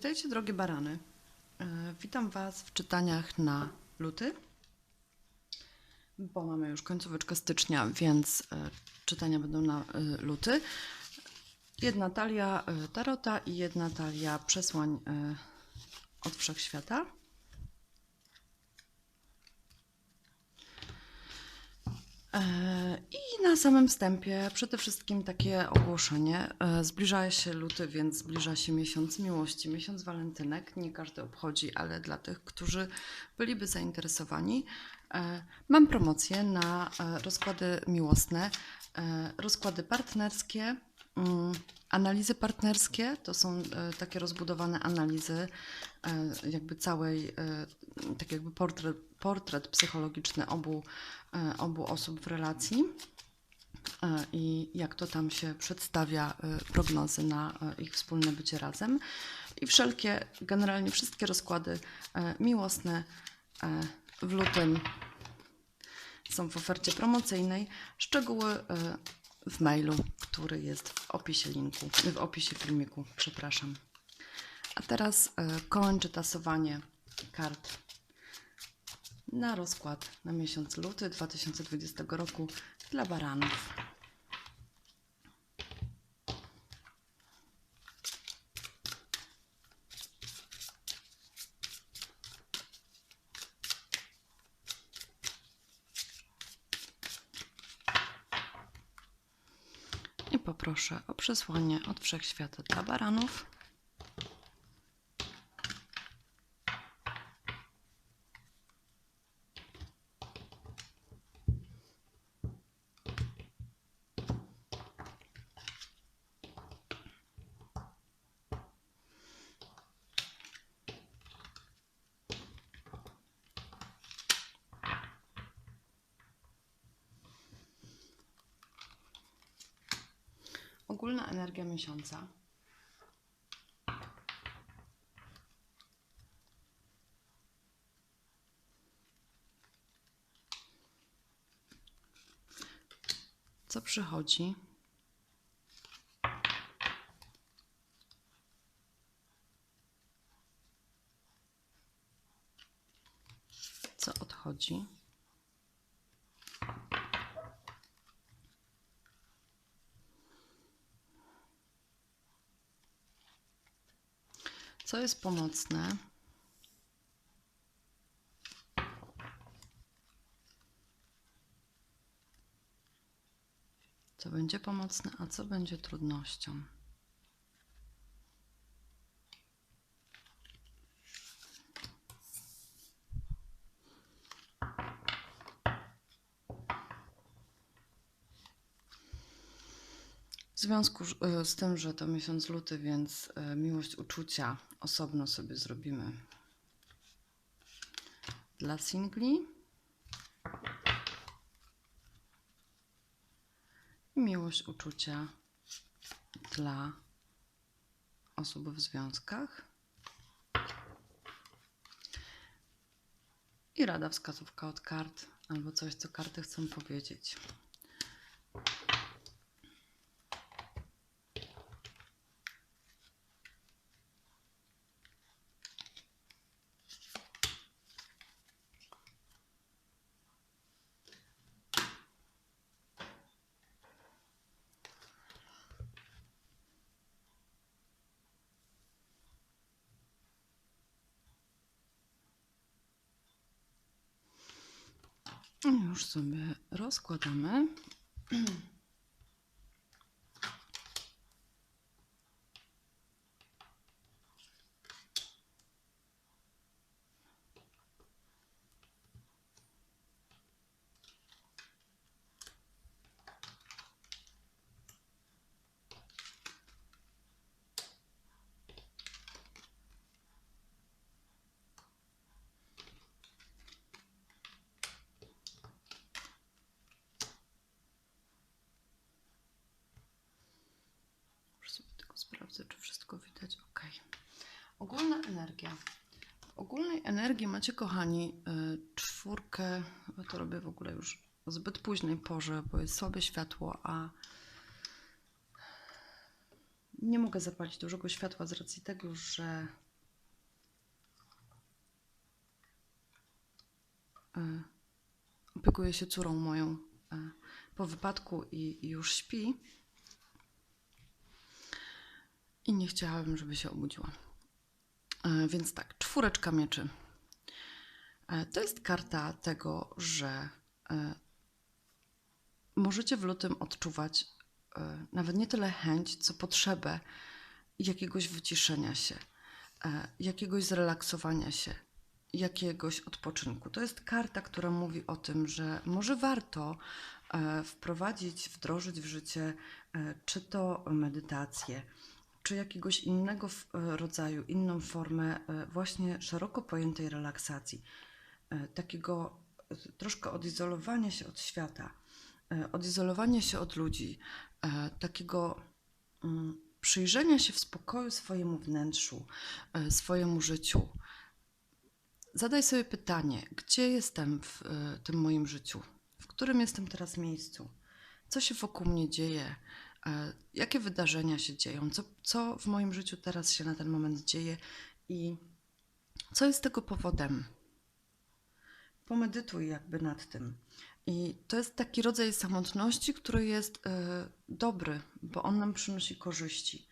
Witajcie drogie barany. E, Witam Was w czytaniach na luty, bo mamy już końcóweczkę stycznia, więc e, czytania będą na e, luty. Jedna talia tarota i jedna talia przesłań od wszechświata. E, Na samym wstępie przede wszystkim takie ogłoszenie. E, Zbliża się luty, więc zbliża się miesiąc miłości, miesiąc walentynek. Nie każdy obchodzi, ale dla tych, którzy byliby zainteresowani, e, mam promocję na e, rozkłady miłosne, rozkłady partnerskie. mm, Analizy partnerskie to są takie rozbudowane analizy, jakby całej, tak jakby portret, portret psychologiczny obu, obu osób w relacji i jak to tam się przedstawia, e, prognozy na e, ich wspólne bycie razem. I wszelkie, generalnie wszystkie rozkłady e, miłosne e, w lutym są w ofercie promocyjnej. Szczegóły e, w mailu, który jest w opisie linku, w opisie filmiku, przepraszam. A teraz e, kończę tasowanie kart na rozkład na miesiąc luty 2020 roku dla baranów. I poproszę o przesłanie od wszechświata dla baranów. Ogólna energia miesiąca. Co przychodzi? Co odchodzi? Co jest pomocne? Co będzie pomocne, a co będzie trudnością? W związku y, z tym, że to miesiąc luty, więc y, miłość uczucia osobno sobie zrobimy dla singli. I miłość uczucia dla osób w związkach. I rada wskazówka od kart, albo coś, co karty chcą powiedzieć. I Już sobie Sprawdzę, czy wszystko widać. Ok. Ogólna energia. W ogólnej energii macie, kochani, y, czwórkę. Ja to robię w ogóle już o zbyt późnej porze, bo jest słabe światło, a nie mogę zapalić dużego światła z racji tego, że y, opiekuję się córą moją y, po wypadku i już śpi. I nie chciałabym, żeby się obudziła. E, Więc tak, czwóreczka mieczy. E, To jest karta tego, że e, możecie w lutym odczuwać nawet nie tyle chęć, co potrzebę jakiegoś wyciszenia się, jakiegoś zrelaksowania się, jakiegoś odpoczynku. To jest karta, która mówi o tym, że może warto wprowadzić, wdrożyć w życie czy to medytację, czy jakiegoś innego e, rodzaju, inną formę e, właśnie szeroko pojętej relaksacji, e, takiego troszkę odizolowania się od świata, odizolowania się od ludzi, takiego mm, przyjrzenia się w spokoju swojemu wnętrzu, swojemu życiu. Zadaj sobie pytanie, gdzie jestem w tym moim życiu? W którym jestem teraz miejscu? Co się wokół mnie dzieje? E, Jakie wydarzenia się dzieją? Co, co w moim życiu teraz się na ten moment dzieje? I co jest tego powodem? Pomedytuj jakby nad tym. I to jest taki rodzaj samotności, który jest e, dobry, bo on nam przynosi korzyści.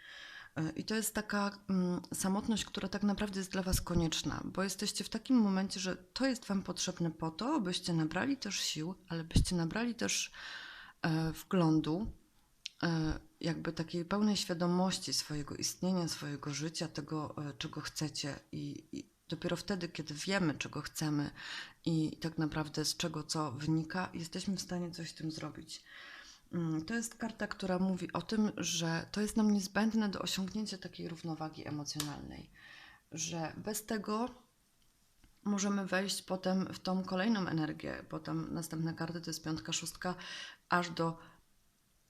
E, I to jest taka mm, samotność, która tak naprawdę jest dla Was konieczna, bo jesteście w takim momencie, że to jest Wam potrzebne po to, byście nabrali też sił, ale byście nabrali też wglądu, jakby takiej pełnej świadomości swojego istnienia, swojego życia, tego, e, czego chcecie. I, I dopiero wtedy, kiedy wiemy, czego chcemy i tak naprawdę z czego co wynika, jesteśmy w stanie coś z tym zrobić. Mm, To jest karta, która mówi o tym, że to jest nam niezbędne do osiągnięcia takiej równowagi emocjonalnej, że bez tego możemy wejść potem w tą kolejną energię. Potem następne karty to jest piątka, szóstka, aż do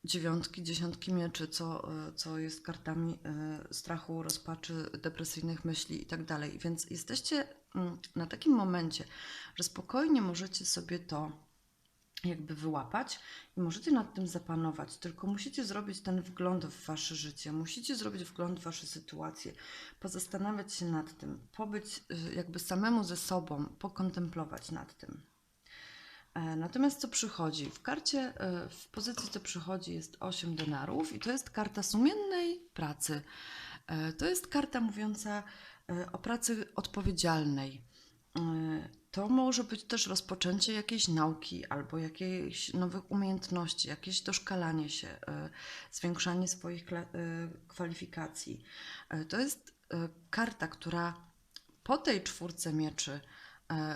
dziewiątki, dziesiątki mieczy, co, e, co jest kartami e, strachu, rozpaczy, depresyjnych myśli i tak. Więc jesteście mm, na takim momencie, że spokojnie możecie sobie to jakby wyłapać i możecie nad tym zapanować, tylko musicie zrobić ten wgląd w wasze życie, musicie zrobić wgląd w wasze sytuacje, pozastanawiać się nad tym, pobyć y, jakby samemu ze sobą, pokontemplować nad tym. E, Natomiast co przychodzi? W karcie, e, w pozycji co przychodzi jest 8 denarów i to jest karta sumiennej pracy. E, To jest karta mówiąca o pracy odpowiedzialnej. To może być też rozpoczęcie jakiejś nauki albo jakichś nowych umiejętności, jakieś doszkalanie się, zwiększanie swoich kwalifikacji. To jest karta, która po tej czwórce mieczy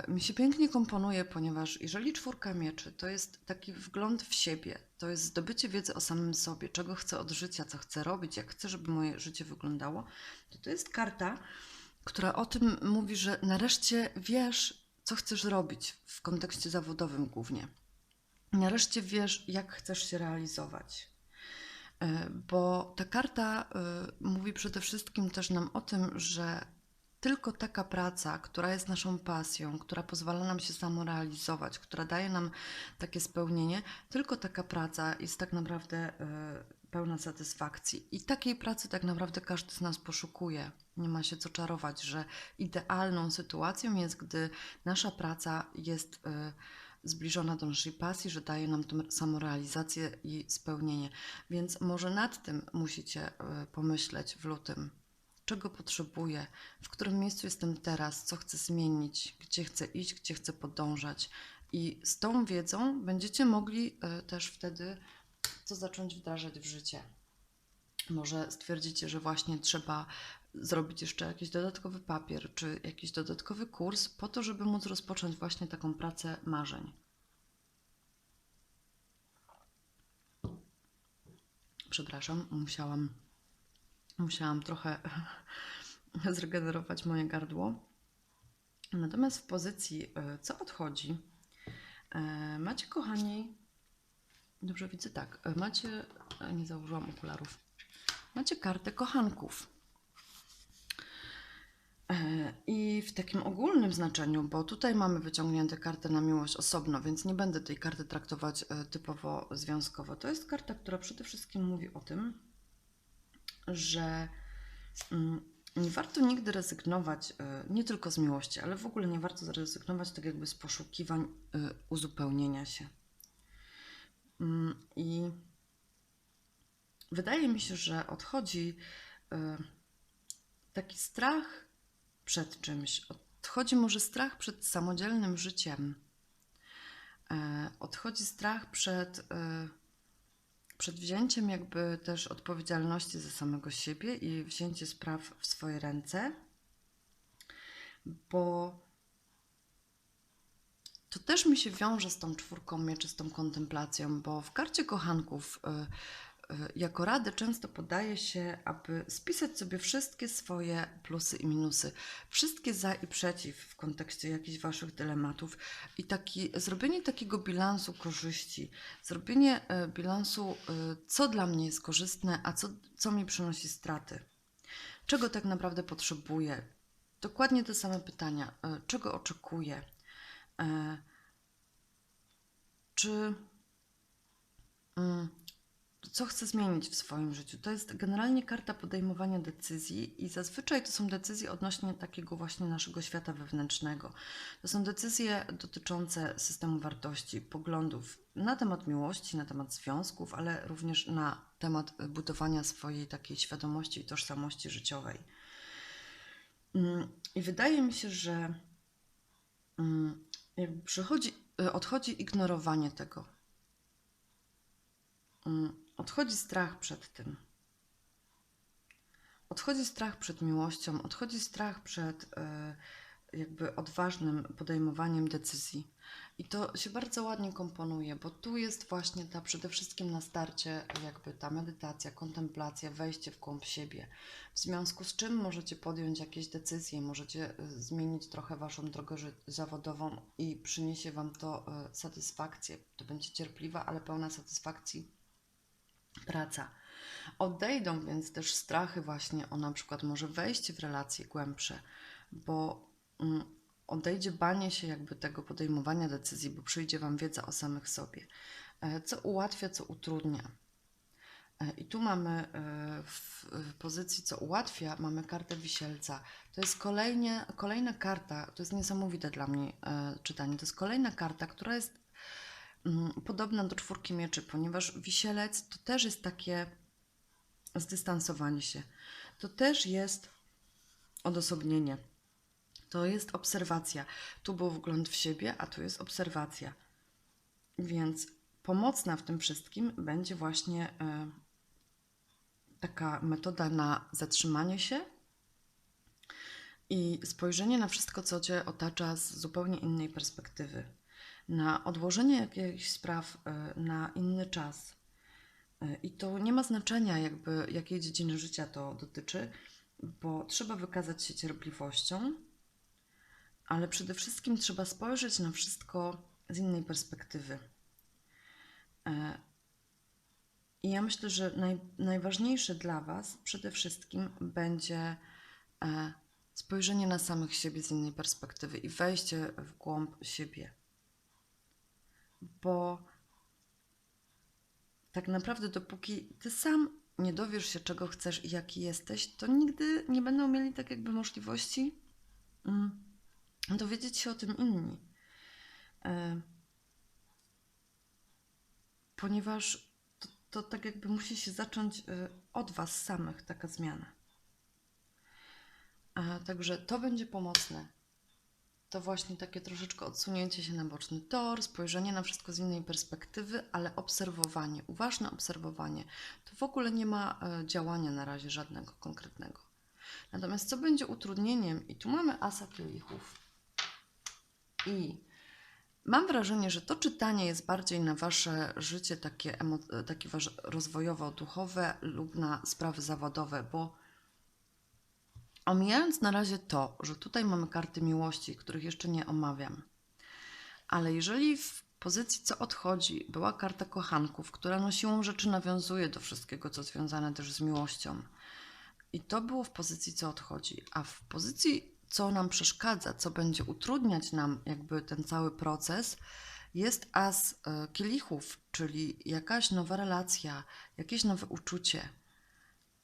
mi się pięknie komponuje, ponieważ jeżeli czwórka mieczy, to jest taki wgląd w siebie, to jest zdobycie wiedzy o samym sobie, czego chcę od życia, co chcę robić, jak chcę, żeby moje życie wyglądało, to to jest karta, która o tym mówi, że nareszcie wiesz, co chcesz robić w kontekście zawodowym głównie. Nareszcie wiesz, jak chcesz się realizować. E, Bo ta karta e, mówi przede wszystkim też nam o tym, że tylko taka praca, która jest naszą pasją, która pozwala nam się samorealizować, która daje nam takie spełnienie, tylko taka praca jest tak naprawdę e, pełna satysfakcji. I takiej pracy tak naprawdę każdy z nas poszukuje. Nie ma się co czarować, że idealną sytuacją jest, gdy nasza praca jest e, zbliżona do naszej pasji, że daje nam tą samorealizację i spełnienie. Więc może nad tym musicie e, pomyśleć w lutym. Czego potrzebuję, w którym miejscu jestem teraz, co chcę zmienić, gdzie chcę iść, gdzie chcę podążać. I z tą wiedzą będziecie mogli e, też wtedy to zacząć wdrażać w życie. Może stwierdzicie, że właśnie trzeba zrobić jeszcze jakiś dodatkowy papier czy jakiś dodatkowy kurs po to, żeby móc rozpocząć właśnie taką pracę marzeń. Przepraszam, musiałam, musiałam trochę zregenerować moje gardło. Natomiast w pozycji e, co odchodzi, e, macie kochani, dobrze widzę tak, e, macie, nie założyłam okularów, macie kartę kochanków. I w takim ogólnym znaczeniu, bo tutaj mamy wyciągnięte kartę na miłość osobno, więc nie będę tej karty traktować typowo związkowo. To jest karta, która przede wszystkim mówi o tym, że mm, nie warto nigdy rezygnować, e, nie tylko z miłości, ale w ogóle nie warto zrezygnować tak jakby z poszukiwań e, uzupełnienia się. Mm, I wydaje mi się, że odchodzi e, taki strach przed czymś. Odchodzi może strach przed samodzielnym życiem. Odchodzi strach przed, przed wzięciem jakby też odpowiedzialności za samego siebie i wzięcie spraw w swoje ręce, bo to też mi się wiąże z tą czwórką mieczy, z tą kontemplacją, bo w karcie kochanków y, jako radę często podaje się, aby spisać sobie wszystkie swoje plusy i minusy, wszystkie za i przeciw w kontekście jakichś waszych dylematów i taki, zrobienie takiego bilansu korzyści, zrobienie y, bilansu, y, co dla mnie jest korzystne, a co, co mi przynosi straty. Czego tak naprawdę potrzebuję? Dokładnie te same pytania. Czego oczekuję? E, Czy mm, co chcę zmienić w swoim życiu? To jest generalnie karta podejmowania decyzji i zazwyczaj to są decyzje odnośnie takiego właśnie naszego świata wewnętrznego. To są decyzje dotyczące systemu wartości, poglądów na temat miłości, na temat związków, ale również na temat budowania swojej takiej świadomości i tożsamości życiowej. Mm, I wydaje mi się, że mm, przychodzi, odchodzi ignorowanie tego. Odchodzi strach przed tym. Odchodzi strach przed miłością, odchodzi strach przed y, jakby odważnym podejmowaniem decyzji. I to się bardzo ładnie komponuje, bo tu jest właśnie ta przede wszystkim na starcie jakby ta medytacja, kontemplacja, wejście w głąb siebie. W związku z czym możecie podjąć jakieś decyzje, możecie y, zmienić trochę waszą drogę zawodową i przyniesie wam to y, satysfakcję. To będzie cierpliwa, ale pełna satysfakcji praca. Odejdą więc też strachy właśnie o na przykład może wejście w relacje głębsze, bo mm, odejdzie banie się jakby tego podejmowania decyzji, bo przyjdzie Wam wiedza o samych sobie, e, co ułatwia, co utrudnia. E, I tu mamy e, w pozycji, co ułatwia, mamy kartę wisielca. To jest kolejnie, kolejna karta, to jest niesamowite dla mnie czytanie, to jest kolejna karta, która jest podobna do czwórki mieczy, ponieważ wisielec to też jest takie zdystansowanie się. To też jest odosobnienie. To jest obserwacja. Tu był wgląd w siebie, a tu jest obserwacja. Więc pomocna w tym wszystkim będzie właśnie e, taka metoda na zatrzymanie się i spojrzenie na wszystko, co Cię otacza z zupełnie innej perspektywy. Na odłożenie jakichś spraw e, na inny czas. E, I to nie ma znaczenia, jakby jakiej dziedziny życia to dotyczy, bo trzeba wykazać się cierpliwością, ale przede wszystkim trzeba spojrzeć na wszystko z innej perspektywy. E, I ja myślę, że naj, najważniejsze dla Was przede wszystkim będzie spojrzenie na samych siebie z innej perspektywy i wejście w głąb siebie. Bo tak naprawdę, dopóki Ty sam nie dowiesz się, czego chcesz i jaki jesteś, to nigdy nie będą mieli tak jakby możliwości mm, dowiedzieć się o tym inni. E, ponieważ to, to tak jakby musi się zacząć e, od Was samych taka zmiana. Także to będzie pomocne. To właśnie takie troszeczkę odsunięcie się na boczny tor, spojrzenie na wszystko z innej perspektywy, ale obserwowanie, uważne obserwowanie. To w ogóle nie ma e, działania na razie żadnego konkretnego. Natomiast co będzie utrudnieniem, i tu mamy asa kielichów. I mam wrażenie, że to czytanie jest bardziej na wasze życie takie, emo- takie rozwojowo-duchowe lub na sprawy zawodowe, bo omijając na razie to, że tutaj mamy karty miłości, których jeszcze nie omawiam, ale jeżeli w pozycji co odchodzi była karta kochanków, która no siłą rzeczy nawiązuje do wszystkiego, co związane też z miłością, i to było w pozycji co odchodzi, a w pozycji co nam przeszkadza, co będzie utrudniać nam jakby ten cały proces, jest as e, kielichów, czyli jakaś nowa relacja, jakieś nowe uczucie.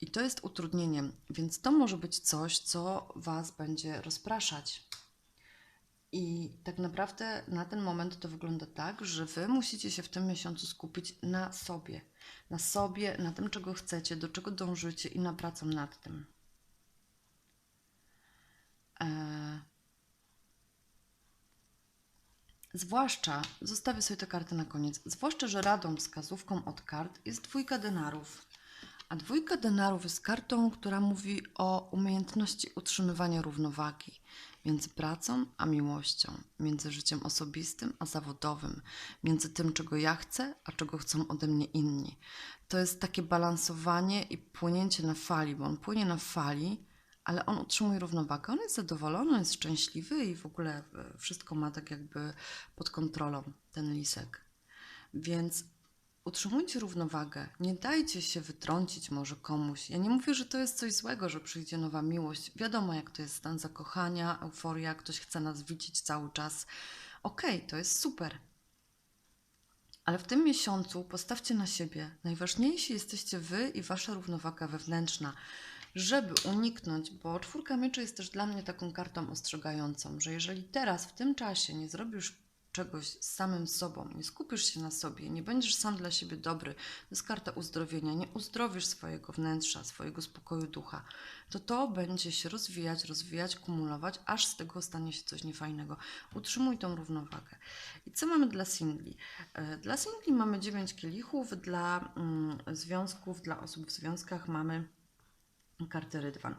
I to jest utrudnieniem, więc to może być coś, co Was będzie rozpraszać. I tak naprawdę na ten moment to wygląda tak, że Wy musicie się w tym miesiącu skupić na sobie. Na sobie, na tym, czego chcecie, do czego dążycie i na pracą nad tym. Eee, Zwłaszcza, zostawię sobie tę kartę na koniec, zwłaszcza, że radą wskazówką od kart jest dwójka denarów. A dwójka denarów jest kartą, która mówi o umiejętności utrzymywania równowagi między pracą a miłością, między życiem osobistym a zawodowym, między tym, czego ja chcę, a czego chcą ode mnie inni. To jest takie balansowanie i płynięcie na fali, bo on płynie na fali, ale on utrzymuje równowagę. On jest zadowolony, on jest szczęśliwy i w ogóle e, wszystko ma tak jakby pod kontrolą, ten lisek. Więc utrzymujcie równowagę. Nie dajcie się wytrącić może komuś. Ja nie mówię, że to jest coś złego, że przyjdzie nowa miłość. Wiadomo, jak to jest stan zakochania, euforia, ktoś chce nas widzieć cały czas. Okej, to jest super. Ale w tym miesiącu postawcie na siebie. Najważniejsi jesteście wy i wasza równowaga wewnętrzna, żeby uniknąć, bo czwórka mieczy jest też dla mnie taką kartą ostrzegającą, że jeżeli teraz w tym czasie nie zrobisz czegoś z samym sobą, nie skupisz się na sobie, nie będziesz sam dla siebie dobry, to jest karta uzdrowienia, nie uzdrowisz swojego wnętrza, swojego spokoju ducha, to to będzie się rozwijać, rozwijać, kumulować, aż z tego stanie się coś niefajnego. Utrzymuj tą równowagę. I co mamy dla singli? E, Dla singli mamy 9 kielichów, dla mm, związków, dla osób w związkach mamy kartę Rydwan.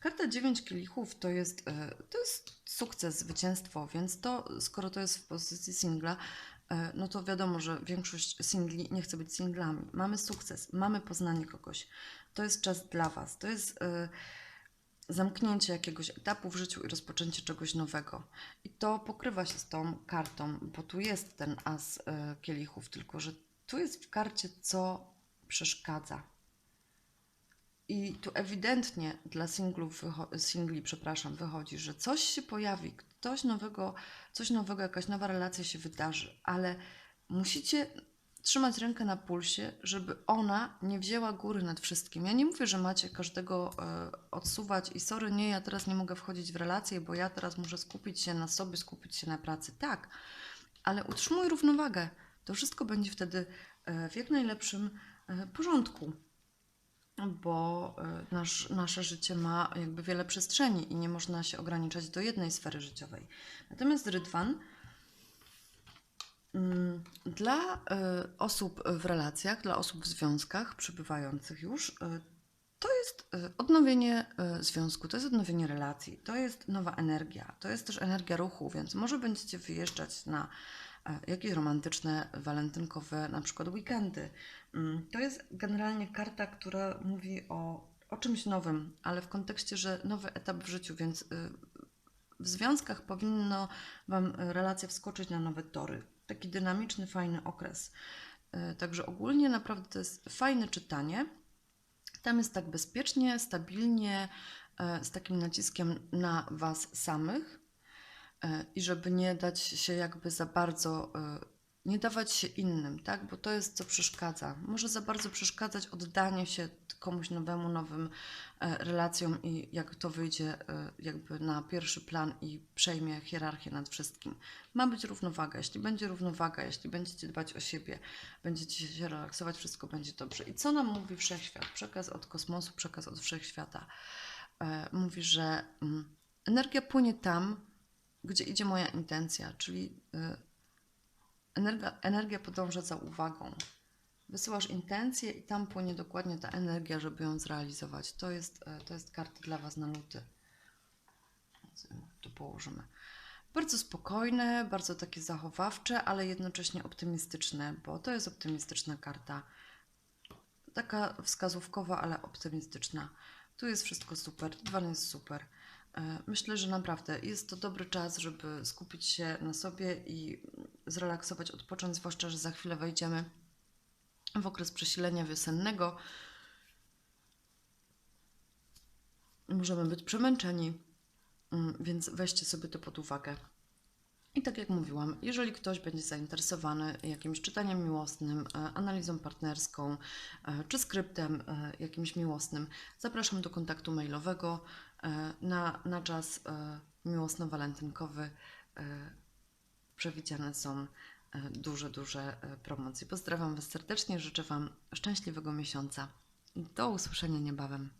Karta 9 kielichów to jest, e, to jest sukces, zwycięstwo, więc to, skoro to jest w pozycji singla, e, no to wiadomo, że większość singli nie chce być singlami. Mamy sukces, mamy poznanie kogoś. To jest czas dla Was. To jest e, zamknięcie jakiegoś etapu w życiu i rozpoczęcie czegoś nowego. I to pokrywa się z tą kartą, bo tu jest ten as kielichów, tylko że tu jest w karcie, co przeszkadza. I tu ewidentnie dla singlów, singli, przepraszam, wychodzi, że coś się pojawi, ktoś nowego, coś nowego, jakaś nowa relacja się wydarzy, ale musicie trzymać rękę na pulsie, żeby ona nie wzięła góry nad wszystkim. Ja nie mówię, że macie każdego e, odsuwać i sorry, nie, ja teraz nie mogę wchodzić w relacje, bo ja teraz muszę skupić się na sobie, skupić się na pracy. Tak, ale utrzymuj równowagę. To wszystko będzie wtedy e, w jak najlepszym e, porządku bo y, nasz, nasze życie ma jakby wiele przestrzeni i nie można się ograniczać do jednej sfery życiowej. Natomiast rydwan mm, dla y, osób w relacjach, dla osób w związkach przybywających już, y, to jest odnowienie związku, to jest odnowienie relacji, to jest nowa energia, to jest też energia ruchu, więc może będziecie wyjeżdżać na e, jakieś romantyczne, walentynkowe na przykład weekendy. Mm, To jest generalnie karta, która mówi o, o czymś nowym, ale w kontekście, że nowy etap w życiu, więc y, w związkach powinno Wam y, relacja wskoczyć na nowe tory. Taki dynamiczny, fajny okres. Y, Także ogólnie naprawdę to jest fajne czytanie. Tam jest tak bezpiecznie, stabilnie, z takim naciskiem na Was samych i żeby nie dać się jakby za bardzo, e, nie dawać się innym, tak? Bo to jest co przeszkadza. Może za bardzo przeszkadzać oddanie się komuś nowemu, nowym e, relacjom i jak to wyjdzie e, jakby na pierwszy plan i przejmie hierarchię nad wszystkim. Ma być równowaga. Jeśli będzie równowaga, jeśli będziecie dbać o siebie, będziecie się relaksować, wszystko będzie dobrze. I co nam mówi Wszechświat? Przekaz od kosmosu, przekaz od Wszechświata. E, Mówi, że mm, energia płynie tam, gdzie idzie moja intencja, czyli y, energia, energia podąża za uwagą. Wysyłasz intencję i tam płynie dokładnie ta energia, żeby ją zrealizować. To jest, e, to jest karta dla Was na luty. Tu położymy. Bardzo spokojne, bardzo takie zachowawcze, ale jednocześnie optymistyczne, bo to jest optymistyczna karta. Taka wskazówkowa, ale optymistyczna. Tu jest wszystko super, dwan jest super. E, Myślę, że naprawdę jest to dobry czas, żeby skupić się na sobie i zrelaksować, odpocząć, zwłaszcza, że za chwilę wejdziemy w okres przesilenia wiosennego. Możemy być przemęczeni, mm, więc weźcie sobie to pod uwagę. I tak jak mówiłam, jeżeli ktoś będzie zainteresowany jakimś czytaniem miłosnym, e, analizą partnerską e, czy skryptem jakimś miłosnym, zapraszam do kontaktu mailowego na, na czas e, miłosno-walentynkowy. e, Przewidziane są e, duże, duże e, promocje. Pozdrawiam Was serdecznie, życzę Wam szczęśliwego miesiąca. Do usłyszenia niebawem.